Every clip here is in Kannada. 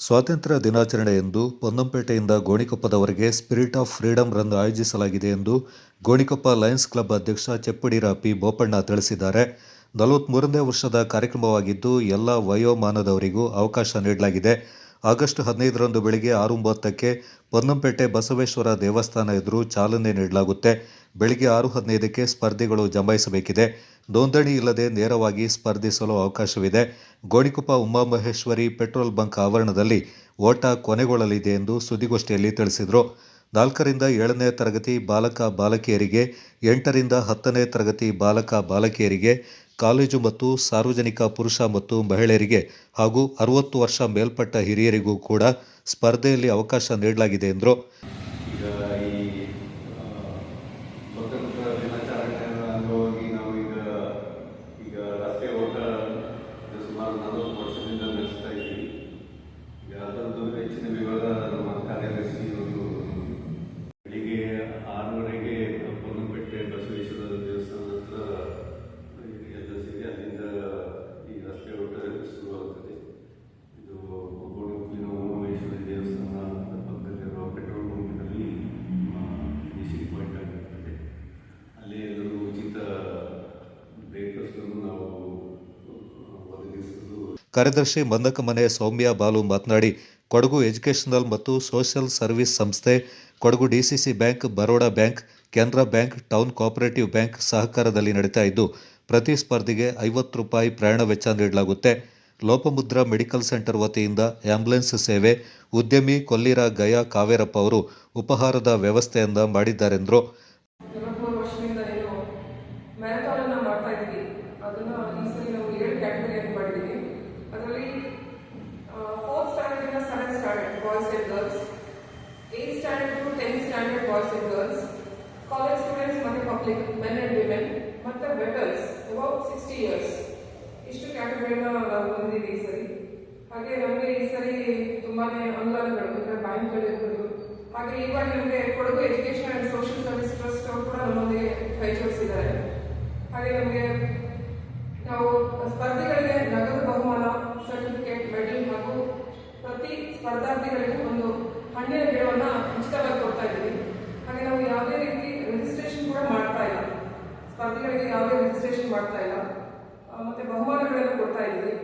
ಸ್ವಾತಂತ್ರ್ಯ ದಿನಾಚರಣೆಯಂದು ಪೊನ್ನಂಪೇಟೆಯಿಂದ ಗೋಣಿಕೊಪ್ಪದವರೆಗೆ ಸ್ಪಿರಿಟ್ ಆಫ್ ಫ್ರೀಡಂ ರನ್ ಆಯೋಜಿಸಲಾಗಿದೆ ಎಂದು ಗೋಣಿಕೊಪ್ಪ ಲಯನ್ಸ್ ಕ್ಲಬ್ ಅಧ್ಯಕ್ಷ ಚೆಪ್ಪಡಿರ ಪಿ ಬೋಪಣ್ಣ ತಿಳಿಸಿದ್ದಾರೆ. ನಲವತ್ಮೂರನೇ ವರ್ಷದ ಕಾರ್ಯಕ್ರಮವಾಗಿದ್ದು ಎಲ್ಲ ವಯೋಮಾನದವರಿಗೂ ಅವಕಾಶ ನೀಡಲಾಗಿದೆ. ಆಗಸ್ಟ್ ಹದಿನೈದರಂದು ಬೆಳಗ್ಗೆ ಆರು ಮೂವತ್ತಕ್ಕೆ ಪೊನ್ನಂಪೇಟೆ ಬಸವೇಶ್ವರ ದೇವಸ್ಥಾನ ಎದುರು ಚಾಲನೆ ನೀಡಲಾಗುತ್ತೆ. ಬೆಳಿಗ್ಗೆ ಆರು ಹದಿನೈದಕ್ಕೆ ಸ್ಪರ್ಧಿಗಳು ಜಮಾಯಿಸಬೇಕಿದೆ ನೋಂದಣಿ ಇಲ್ಲದೆ ನೇರವಾಗಿ ಸ್ಪರ್ಧಿಸಲು ಅವಕಾಶವಿದೆ. ಗೋಣಿಕೊಪ್ಪ ಉಮಾಮಹೇಶ್ವರಿ ಪೆಟ್ರೋಲ್ ಬಂಕ್ ಆವರಣದಲ್ಲಿ ಓಟ ಕೊನೆಗೊಳ್ಳಲಿದೆ ಎಂದು ಸುದ್ದಿಗೋಷ್ಠಿಯಲ್ಲಿ ತಿಳಿಸಿದರು. ನಾಲ್ಕರಿಂದ ಏಳನೇ ತರಗತಿ ಬಾಲಕ ಬಾಲಕಿಯರಿಗೆ, ಎಂಟರಿಂದ ಹತ್ತನೇ ತರಗತಿ ಬಾಲಕ ಬಾಲಕಿಯರಿಗೆ, ಕಾಲೇಜು ಮತ್ತು ಸಾರ್ವಜನಿಕ ಪುರುಷ ಮತ್ತು ಮಹಿಳೆಯರಿಗೆ ಹಾಗೂ ಅರವತ್ತು ವರ್ಷ ಮೇಲ್ಪಟ್ಟ ಹಿರಿಯರಿಗೂ ಕೂಡ ಸ್ಪರ್ಧೆಯಲ್ಲಿ ಅವಕಾಶ ನೀಡಲಾಗಿದೆ ಎಂದರು. ಕಾರ್ಯದರ್ಶಿ ಮಂದಕಮನೆ ಸೌಮ್ಯ ಬಾಲು ಮಾತನಾಡಿ, ಕೊಡಗು ಎಜುಕೇಷನಲ್ ಮತ್ತು ಸೋಷಿಯಲ್ ಸರ್ವಿಸ್ ಸಂಸ್ಥೆ, Kodagu DCC bank, Baroda bank, Canara bank, town cooperative bank ಸಹಕಾರದಲ್ಲಿ ನಡೀತಾ ಇದ್ದು, ಪ್ರತಿ ಸ್ಪರ್ಧಿಗೆ ಐವತ್ತು ರೂಪಾಯಿ ಪ್ರಯಾಣ ವೆಚ್ಚ ನೀಡಲಾಗುತ್ತೆ. ಲೋಪಮುದ್ರಾ ಮೆಡಿಕಲ್ ಸೆಂಟರ್ ವತಿಯಿಂದ ಆಂಬ್ಯುಲೆನ್ಸ್ ಸೇವೆ, ಉದ್ಯಮಿ ಕೊಲ್ಲಿರ ಗಯಾ ಕಾವೇರಪ್ಪ ಅವರು ಉಪಹಾರದ ವ್ಯವಸ್ಥೆಯಿಂದ ಮಾಡಿದ್ದಾರೆಂದರು. ಮ್ಯಾರಥಾನ್ ಮಾಡ್ತಾ ಇದ್ದೀವಿ. ಅದನ್ನು ಈ ಸರಿ ನಾವು ಏಳು ಕ್ಯಾಟಗರಿಯಲ್ಲಿ ಮಾಡಿದ್ದೀವಿ. ಅದರಲ್ಲಿ fourth ಸ್ಟ್ಯಾಂಡರ್ಡಿಂದ seventh standard boys and girls eighth standard to tenth standard boys and girls college students ಮತ್ತು ಪಬ್ಲಿಕ್ ಮೆನ್ ಅಂಡ್ ವಿಮೆನ್ ಮತ್ತು ವೆಟರ್ಸ್ ಅಬೌಟ್ ಸಿಕ್ಸ್ಟಿ ಇಯರ್ಸ್ ಇಷ್ಟು ಕ್ಯಾಟಗರಿನ ನಾವು ಬಂದಿದ್ದೀವಿ ಈ ಸರಿ. ಹಾಗೆ ನಮಗೆ ಈ ಸರಿ ತುಂಬಾನೇ ಅನುದಾನಗಳು, ಅಂದರೆ ಬ್ಯಾಂಕ್ಗಳು ಇರ್ಬೋದು ಹಾಗೆ ಇವಾಗ ನಮಗೆ Kodagu education and service trust ಅವರು ಕೂಡ ನಮ್ಮೊಂದಿಗೆ ಕೈ ಜೋಡಿಸಿದ್ದಾರೆ ಹಾಗೆ ನಮಗೆ ನಾವು ಸ್ಪರ್ಧಿಗಳಿಗೆ ನಗದು ಬಹುಮಾನ ಸರ್ಟಿಫಿಕೇಟ್ ಮೆಡಲ್ ಹಾಗೂ ಪ್ರತಿ ಸ್ಪರ್ಧಾರ್ಥಿಗಳಿಗೂ ಒಂದು ಹಣ್ಣಿನ ಗಿಡವನ್ನು ಉಚಿತವಾಗಿ ಕೊಡ್ತಾ ಇದ್ದೀವಿ. ಹಾಗೆ ನಾವು ಯಾವುದೇ ರೀತಿ ರಿಜಿಸ್ಟ್ರೇಷನ್ ಕೂಡ ಮಾಡ್ತಾ ಇಲ್ಲ. ಸ್ಪರ್ಧಿಗಳಿಗೆ ಯಾವುದೇ ರಿಜಿಸ್ಟ್ರೇಷನ್ ಮಾಡ್ತಾ ಇಲ್ಲ. ಮತ್ತೆ ಬಹುಮಾನಗಳನ್ನು ಕೊಡ್ತಾ ಇದ್ದೀವಿ.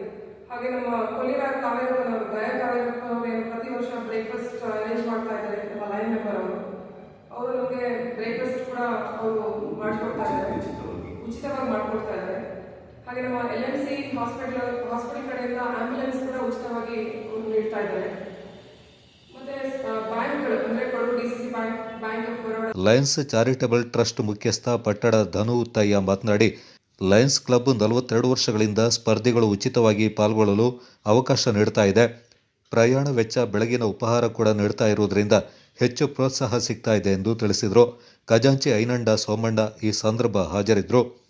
ಹಾಗೆ ನಮ್ಮ ಕೊಲೆಯ ಕಾವೇರಪ್ಪನವರು ಗಯ ಕಾವೇರಪ್ಪನವರು ಏನು ಪ್ರತಿ ವರ್ಷ ಬ್ರೇಕ್ಫಾಸ್ಟ್ ಅರೇಂಜ್ ಮಾಡ್ತಾ ಇದ್ದಾರೆ ನಮ್ಮ ಲೈನ್ ಮೆಂಬರ್ ಅವರು. ಅವರು ನಮಗೆ ಬ್ರೇಕ್ಫಾಸ್ಟ್ ಕೂಡ ಅವರು ಮಾಡಿಕೊಡ್ತಾ ಇದ್ದಾರೆ. ಉಚಿತವಾಗಿ. ಮಾಡಿಕೊಡ್ತಾ ಇದ್ದಾರೆ. ಹಾಗೆ ನಮ್ಮ L M C hospital hospital ಕಡೆಯಿಂದ ಆಂಬ್ಯುಲೆನ್ಸ್ ಕೂಡ ಉಚಿತವಾಗಿ ನೀಡ್ತಾ ಇದ್ದಾರೆ ಮತ್ತೆ ಬ್ಯಾಂಕ್ಗಳು ಅಂದ್ರೆ Kodagu D C bank bank of Baroda lions charitable trust ಮುಖ್ಯಸ್ಥ ಪಟ್ಟಣ ಧನು ಉತ್ತಯ್ಯ ಮಾತನಾಡಿ, ಲಯನ್ಸ್ ಕ್ಲಬ್ ನಲವತ್ತೆರಡು ವರ್ಷಗಳಿಂದ ಸ್ಪರ್ಧಿಗಳು ಉಚಿತವಾಗಿ ಪಾಲ್ಗೊಳ್ಳಲು ಅವಕಾಶ ನೀಡ್ತಾ ಇದೆ. ಪ್ರಯಾಣ ವೆಚ್ಚ ಬೆಳಗಿನ ಉಪಹಾರ ಕೂಡ ನೀಡ್ತಾ ಇರುವುದರಿಂದ ಹೆಚ್ಚು ಪ್ರೋತ್ಸಾಹ ಸಿಗ್ತಾ ಇದೆ ಎಂದು ತಿಳಿಸಿದರು. ಖಜಾಂಚಿ ಐನಂಡ ಸೋಮಣ್ಣ ಈ ಸಂದರ್ಭ ಹಾಜರಿದ್ದರು.